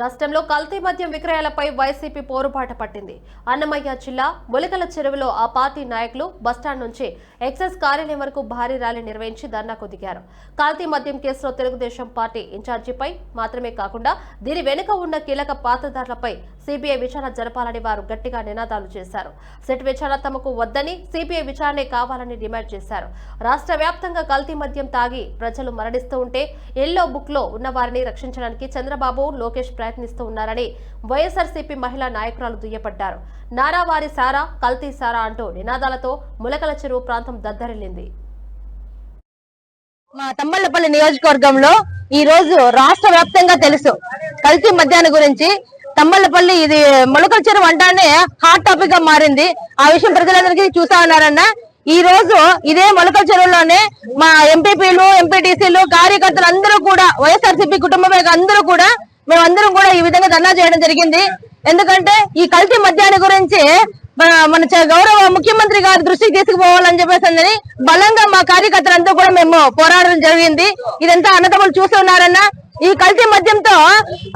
రాష్ట్రంలో కల్తీ మద్యం విక్రయాలపై వైసీపీ పోరుబాట పట్టింది. అన్నమయ్య జిల్లా ములకల చెరువులో ఆ పార్టీ నాయకులు బస్టాండ్ నుంచి ఎక్సైజ్ కార్యాలయం వరకు భారీ ర్యాలీ నిర్వహించి ధర్నాకు దిగారు. కల్తీ మద్యం కేసులో తెలుగుదేశం పార్టీ ఇన్ఛార్జిపై మాత్రమే కాకుండా దీని వెనుక ఉన్న కీలక పాత్రధారులపై సిబిఐ విచారణ జరపాలని వారు గట్టిగా నినాదాలు చేశారు. సెట్ విచారణ తమకు వద్దని సిబిఐ విచారణే కావాలని డిమాండ్ చేశారు. రాష్ట్ర వ్యాప్తంగా కల్తీ మద్యం తాగి ప్రజలు మరణిస్తూ ఉంటే ఎల్లో బుక్లో ఉన్న వారిని రక్షించడానికి చంద్రబాబు లోకేష్ ప్రయత్నిస్తూ ఉన్నారని వైఎస్ఆర్సీపీ మహిళా నాయకురాలు దుయ్యపడ్డారు నారావారి సారా కల్తీ సారా అంటూ నినాదాలతో ములకల చెరువు ప్రాంతం దద్దరిల్లింది. మా తమ్మళ్ళపల్లి నియోజకవర్గంలో ఈ రోజు రాష్ట్ర వ్యాప్తంగా తెలుసు కల్తీ మద్యాన్ని గురించి తమ్మలపల్లి ఇది మొలకల చెరువు అంటానే హాట్ టాపిక్గా మారింది. ఆ విషయం ప్రజలందరికీ చూసా ఉన్నారన్న. ఈ రోజు ఇదే మొలకల చెరువులోనే మా ఎంపీపీలు ఎంపీటీసీలు కార్యకర్తలు అందరూ కూడా వైఎస్ఆర్సీపీ కుటుంబమే అందరూ కూడా మేమందరం కూడా ఈ విధంగా ధర్నా చేయడం జరిగింది. ఎందుకంటే ఈ కల్తీ మద్యాన్ని గురించి మన- చ- గౌరవ ముఖ్యమంత్రి గారి దృష్టికి తీసుకుపోవాలని చెప్పేసి బలంగా మా కార్యకర్తలంతా కూడా మేము పోరాడడం జరిగింది. ఇదంతా అన్నదమ్ములు చూసి ఈ కల్తీ మద్యంతో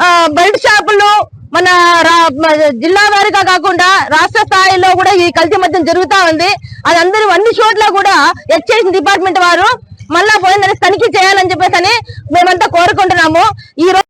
ఆ, బెల్ట్ షాపులు జిల్లా వారిగా కాకుండా రాష్ట్ర స్థాయిలో కూడా ఈ కల్తీ మద్యం జరుగుతా ఉంది. అది అందరూ అన్ని చోట్ల కూడా ఎక్సైజ్ డిపార్ట్మెంట్ వారు మళ్ళా పోయిందని తనిఖీ చేయాలని చెప్పేసి అని మేమంతా కోరుకుంటున్నాము. ఈ రోజు